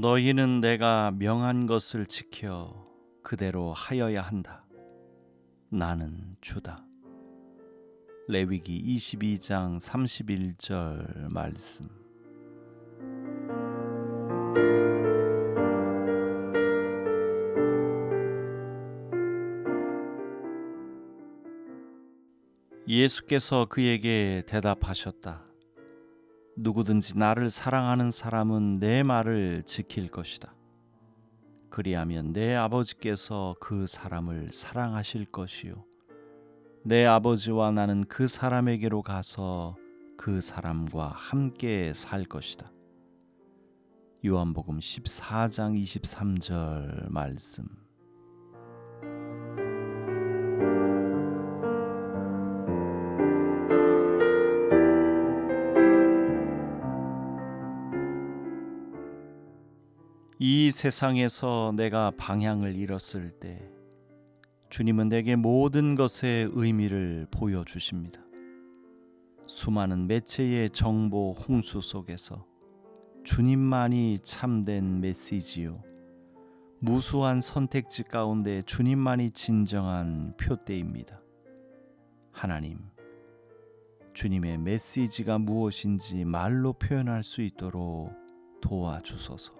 너희는 내가 명한 것을 지켜 그대로 하여야 한다. 나는 주다. 레위기 22장 31절 말씀. 예수께서 그에게 대답하셨다. 누구든지 나를 사랑하는 사람은 내 말을 지킬 것이다. 그리하면 내 아버지께서 그 사람을 사랑하실 것이요. 내 아버지와 나는 그 사람에게로 가서 그 사람과 함께 살 것이다. 요한복음 14장 23절 말씀. 이 세상에서 내가 방향을 잃었을 때 주님은 내게 모든 것의 의미를 보여주십니다. 수많은 매체의 정보 홍수 속에서 주님만이 참된 메시지요. 무수한 선택지 가운데 주님만이 진정한 표대입니다. 하나님, 주님의 메시지가 무엇인지 말로 표현할 수 있도록 도와주소서.